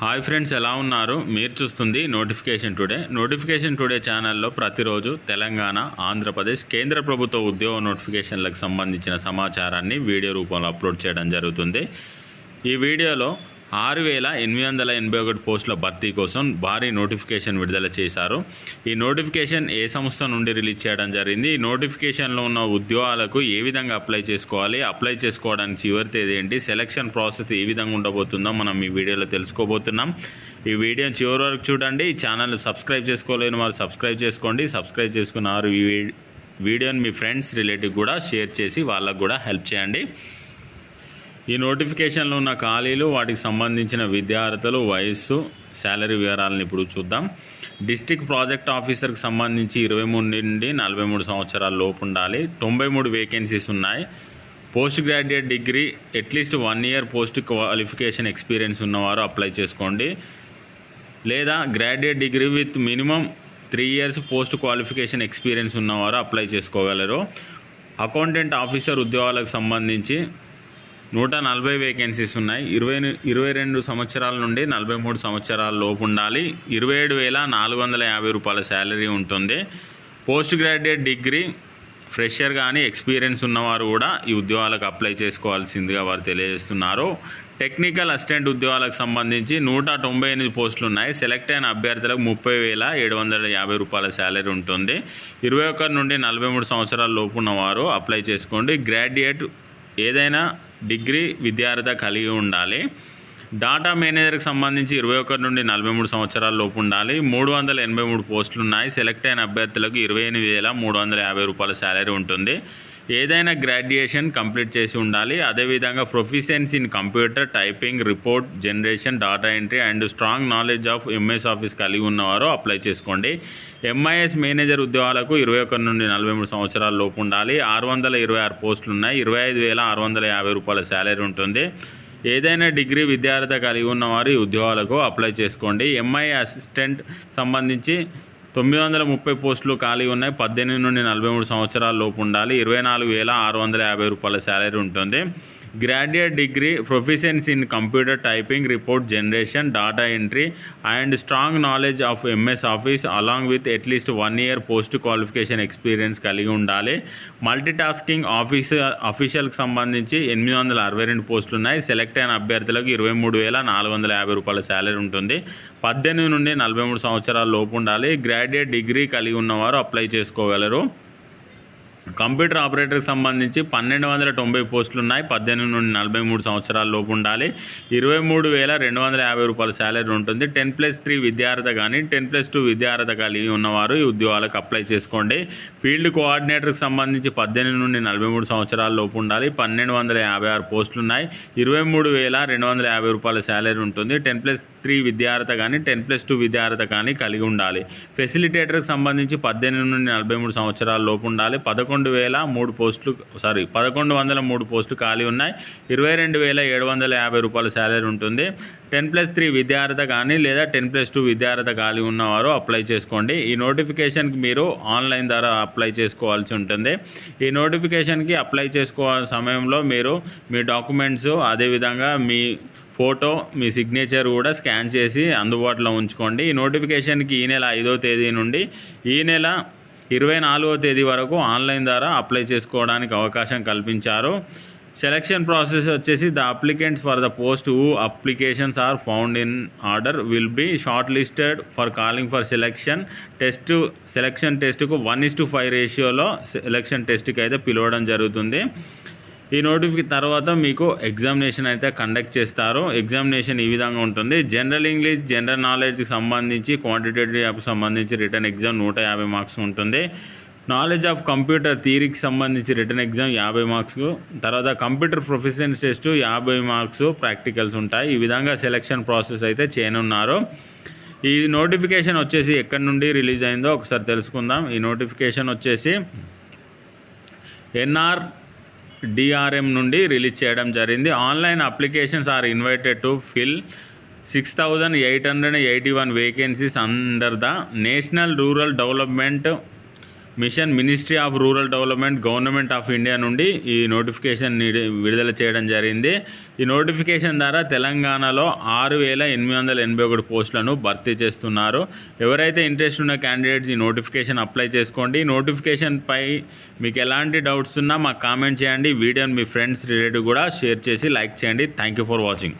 Hi friends ఎలా ఉన్నారు? మీరు చూస్తుంది నోటిఫికేషన్ టుడే. నోటిఫికేషన్ టుడే ఛానల్లో ప్రతిరోజు తెలంగాణ ఆంధ్రప్రదేశ్ కేంద్ర ప్రభుత్వ ఉద్యోగ నోటిఫికేషన్లకు సంబంధించిన సమాచారాన్ని వీడియో రూపంలో అప్లోడ్ చేయడం జరుగుతుంది. ఈ వీడియోలో ఆరు వేల ఎనిమిది వందల ఎనభై ఒకటి పోస్టుల భర్తీ కోసం భారీ నోటిఫికేషన్ విడుదల చేశారు. ఈ నోటిఫికేషన్ ఏ సంస్థ నుండి రిలీజ్ చేయడం జరిగింది? ఈ నోటిఫికేషన్లో ఉన్న ఉద్యోగాలకు ఏ విధంగా అప్లై చేసుకోవాలి? అప్లై చేసుకోవడానికి చివరి తేదీ ఏంటి? సెలక్షన్ ప్రాసెస్ ఏ విధంగా ఉండబోతుందో మనం ఈ వీడియోలో తెలుసుకోబోతున్నాం. ఈ వీడియోని చివరి వరకు చూడండి. ఈ ఛానల్ సబ్స్క్రైబ్ చేసుకోలేని వారు సబ్స్క్రైబ్ చేసుకోండి. సబ్స్క్రైబ్ చేసుకున్నారు ఈ వీ- వీడియోని మీ ఫ్రెండ్స్ రిలేటివ్ కూడా షేర్ చేసి వాళ్ళకు కూడా హెల్ప్ చేయండి. ఈ నోటిఫికేషన్లో ఉన్న ఖాళీలు వాటికి సంబంధించిన విద్యార్థులు వయస్సు శాలరీ వివరాలను ఇప్పుడు చూద్దాం. డిస్టిక్ ప్రాజెక్ట్ ఆఫీసర్కి సంబంధించి ఇరవై మూడు నుండి నలభై మూడు సంవత్సరాల లోపు ఉండాలి. తొంభై మూడు వేకెన్సీస్ ఉన్నాయి. Post graduate degree at least one year post qualification experience ఉన్నవారు అప్లై చేసుకోండి. లేదా graduate degree with minimum three years post qualification experience ఉన్నవారు అప్లై చేసుకోగలరు. అకౌంటెంట్ ఆఫీసర్ ఉద్యోగాలకు సంబంధించి నూట నలభై వేకెన్సీస్ ఉన్నాయి. ఇరవై ఇరవై రెండు సంవత్సరాల నుండి నలభై మూడు సంవత్సరాల లోపు ఉండాలి. ఇరవై ఏడు వేల నాలుగు వందల యాభై రూపాయల శాలరీ ఉంటుంది. పోస్ట్ గ్రాడ్యుయేట్ డిగ్రీ ఫ్రెషర్ కానీ ఎక్స్పీరియన్స్ ఉన్నవారు కూడా ఈ ఉద్యోగాలకు అప్లై చేసుకోవాల్సిందిగా వారు తెలియజేస్తున్నారు. టెక్నికల్ అసిస్టెంట్ ఉద్యోగాలకు సంబంధించి నూట తొంభై ఎనిమిది పోస్టులు ఉన్నాయి. సెలెక్ట్ అయిన అభ్యర్థులకు ముప్పై వేల ఏడు వందల యాభై రూపాయల శాలరీ ఉంటుంది. ఇరవై ఒకటి నుండి నలభై మూడు సంవత్సరాల లోపు ఉన్నవారు అప్లై చేసుకోండి. గ్రాడ్యుయేట్ ఏదైనా డిగ్రీ విద్యార్థి కలిగి ఉండాలి. డాటా మేనేజర్కి సంబంధించి ఇరవై ఒకటి నుండి నలభై మూడు సంవత్సరాల లోపు ఉండాలి. మూడు వందల ఎనభై మూడు పోస్టులు ఉన్నాయి సెలెక్ట్ అయిన అభ్యర్థులకు ఇరవై ఎనిమిది వేల మూడు వందల యాభై రూపాయల శాలరీ ఉంటుంది. ఏదైనా గ్రాడ్యుయేషన్ కంప్లీట్ చేసి ఉండాలి. అదేవిధంగా proficiency in computer typing report generation data entry and strong knowledge of MS Office కలిగి ఉన్నవారు అప్లై చేసుకోండి. ఎంఐఎస్ మేనేజర్ ఉద్యోగాలకు ఇరవై ఒకటి నుండి నలభై మూడు సంవత్సరాల లోపు ఉండాలి. ఆరు వందల ఇరవై ఆరు పోస్టులు ఉన్నాయి. ఇరవై ఐదు వేల ఆరు వందల యాభై రూపాయల శాలరీ ఉంటుంది. ఏదైనా డిగ్రీ విద్యార్థి కలిగి ఉన్నవారు ఈ ఉద్యోగాలకు అప్లై చేసుకోండి. ఎంఐ అసిస్టెంట్ సంబంధించి తొమ్మిది వందల ముప్పై పోస్టులు ఖాళీ ఉన్నాయి. పద్దెనిమిది నుండి నలభై మూడు సంవత్సరాల లోపు ఉండాలి. ఇరవై నాలుగు వేల ఆరు వందల యాభై రూపాయల శాలరీ ఉంటుంది. Graduate degree proficiency in computer typing report generation data entry and strong knowledge of MS Office along with at least one year post qualification experience కలిగి ఉండాలి. మల్టీ టాస్కింగ్ ఆఫీస్ అఫీషియల్కి సంబంధించి ఎనిమిది వందల అరవై రెండు పోస్టులు ఉన్నాయి సెలెక్ట్ అయిన అభ్యర్థులకు ఇరవై మూడు వేల నాలుగు వందల యాభై రూపాయల శాలరీ ఉంటుంది. పద్దెనిమిది నుండి నలభై మూడు సంవత్సరాల లోపు ఉండాలి. గ్రాడ్యుయేట్ డిగ్రీ కలిగి ఉన్నవారు అప్లై చేసుకోగలరు. కంప్యూటర్ ఆపరేటర్కి సంబంధించి పన్నెండు వందల తొంభై పోస్టులు ఉన్నాయి పద్దెనిమిది నుండి నలభై మూడు సంవత్సరాల లోపు ఉండాలి. ఇరవై మూడు వేల రెండు వందల యాభై రూపాయల శాలరీ ఉంటుంది. టెన్ ప్లస్ త్రీ విద్యార్థి కానీ టెన్ ప్లస్ టూ విద్యార్థి కలిగి ఉన్నవారు ఈ ఉద్యోగాలకు అప్లై చేసుకోండి. ఫీల్డ్ కోఆర్డినేటర్కి సంబంధించి పద్దెనిమిది నుండి నలభై మూడు సంవత్సరాల లోపు ఉండాలి. పన్నెండు వందల యాభై ఆరు పోస్టులు ఉన్నాయి ఇరవై మూడు వేల రెండు వందల యాభై రూపాయల శాలరీ ఉంటుంది. టెన్ ప్లస్ త్రీ విద్యార్థి కానీ టెన్ ప్లస్ టూ విద్యార్థి కానీ కలిగి ఉండాలి. ఫెసిలిటేటర్కి సంబంధించి పద్దెనిమిది నుండి నలభై మూడు సంవత్సరాల లోపు ఉండాలి. పదకొండు పదకొండు వేల మూడు పోస్టులు సారీ పదకొండు వందల మూడు పోస్టులు ఖాళీ ఉన్నాయి. ఇరవై రెండు వేల ఏడు వందల యాభై రూపాయల శాలరీ ఉంటుంది. టెన్ ప్లస్ త్రీ విద్యార్థి కానీ లేదా టెన్ ప్లస్ టూ విద్యార్థి ఖాళీ ఉన్నవారు అప్లై చేసుకోండి. ఈ నోటిఫికేషన్కి మీరు ఆన్లైన్ ద్వారా అప్లై చేసుకోవాల్సి ఉంటుంది. ఈ నోటిఫికేషన్కి అప్లై చేసుకోవాల్సిన సమయంలో మీరు మీ డాక్యుమెంట్స్ అదేవిధంగా మీ ఫోటో మీ సిగ్నేచర్ కూడా స్కాన్ చేసి అందుబాటులో ఉంచుకోండి. ఈ నోటిఫికేషన్కి ఈ నెల ఐదో తేదీ నుండి ఈ నెల ఇరవై నాలుగో తేదీ వరకు ఆన్లైన్ ద్వారా అప్లై చేసుకోవడానికి అవకాశం కల్పించారు. సెలక్షన్ ప్రాసెస్ వచ్చేసి the applicants for the post who applications are found in order will be shortlisted for calling for selection test selection టెస్ట్కు one is to five రేషియోలో సెలక్షన్ టెస్ట్కి అయితే పిలవడం జరుగుతుంది. ఈ నోటిఫికేషన్ తర్వాత మీకు ఎగ్జామినేషన్ అయితే కండక్ట్ చేస్తారు. ఎగ్జామినేషన్ ఈ విధంగా ఉంటుంది. జనరల్ ఇంగ్లీష్ జనరల్ నాలెడ్జ్కి సంబంధించి క్వాంటిటేటివ్ సంబంధించి రిటర్న్ ఎగ్జామ్ నూట యాభై మార్క్స్ ఉంటుంది. నాలెడ్జ్ ఆఫ్ కంప్యూటర్ థీరీకి సంబంధించి రిటర్న్ ఎగ్జామ్ యాభై మార్క్స్. తర్వాత కంప్యూటర్ ప్రొఫెషన్స్ టెస్ట్ యాభై మార్క్స్ ప్రాక్టికల్స్ ఉంటాయి. ఈ విధంగా సెలక్షన్ ప్రాసెస్ అయితే చేయనున్నారు. ఈ నోటిఫికేషన్ వచ్చేసి ఎక్కడి నుండి రిలీజ్ అయిందో ఒకసారి తెలుసుకుందాం. ఈ నోటిఫికేషన్ వచ్చేసి ఎన్ఆర్ డిఆర్ఎం నుండి రిలీజ్ చేయడం జరిగింది. Online applications are invited to fill six thousand eight hundred eighty one vacancies under the National Rural Development Mission Ministry of Rural Development Government of India నుండి ఈ నోటిఫికేషన్ విడుదల చేయడం జరిగింది. ఈ నోటిఫికేషన్ ద్వారా తెలంగాణలో ఆరు వేల ఎనిమిది వందల ఎనభై ఒకటి పోస్టులను భర్తీ చేస్తున్నారు. ఎవరైతే ఇంట్రెస్ట్ ఉన్న క్యాండిడేట్స్ ఈ నోటిఫికేషన్ అప్లై చేసుకోండి. ఈ మీకు ఎలాంటి డౌట్స్ ఉన్నా మాకు కామెంట్ చేయండి. వీడియోని మీ ఫ్రెండ్స్ రిలేటివ్ కూడా షేర్ చేసి లైక్ చేయండి. Thank you for watching.